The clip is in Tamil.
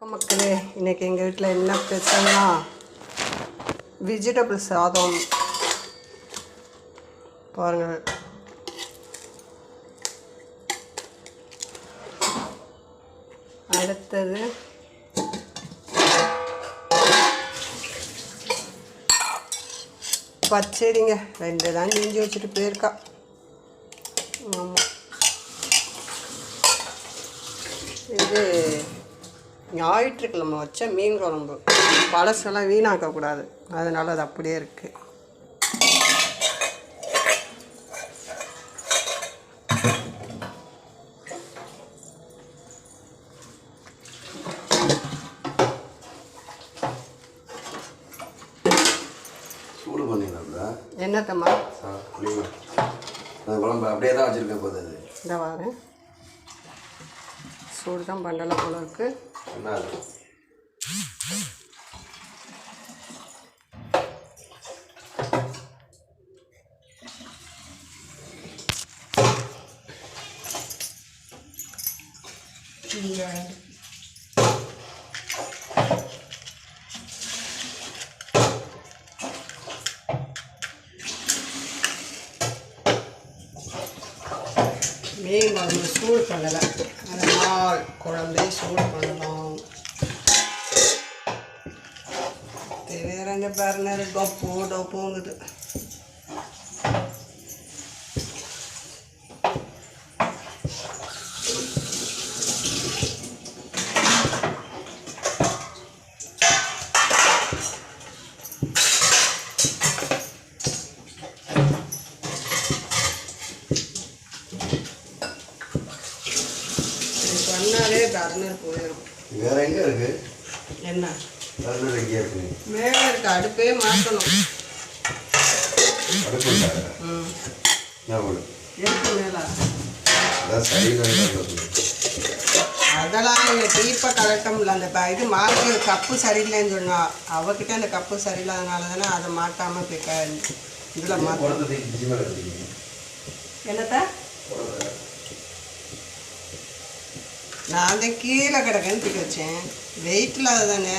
மக்களே. இன்னைக்கு எங்கள் வீட்டில் என்ன பிரச்சனைனா வெஜிடபிள் சாதம். பாருங்கள் அடுத்தது பச்சடிங்க. ரெண்டு தான் செஞ்சு வச்சுட்டு போயிருக்கா. ஆமாம் இது ஞாயிற்றுக்கிழமை வச்ச மீன் குழம்பு. பழசெல்லாம் வீணாக்கக்கூடாது. அதனால் அது அப்படியே இருக்குது என்னத்தம்மா குழம்பு அப்படியே தான் வச்சுருக்க போகுது அது. இந்த வாரு சூடு தான் பண்ணலாம் போல இருக்கு. என்ன அது மீன் குழம்பு சூடு பண்ணலை அதனால் குழம்பே சூடு பண்ணலாம் வேறங்க பாருங்க டொப்பு Thank you. பண்ணாலே பர்னர் போயிடும் வேற எங்கே இருக்கு? என்ன? வேறு எங்கே இருக்கு? மேலே இருக்க அடுப்பே மாற்றணும் அடுப்பு இல்ல. ம். என்ன போடு? எதுக்கு மேலே. அதான் சரியில்லை அதெல்லாம் எங்கள் டீப்பை கலட்டம்ல அந்த இது மாற்று கப்பு சரியில்லைன்னு சொன்னா அவகிட்ட அந்த கப்பு சரியில்லாதனால தானே அதை மாட்டாமல் போய் இதில் மாற்ற என்னத்த? நான் தான் கீழே கிடக்குன்னு தூக்கி வச்சேன். வெயிட் இல்லாத தானே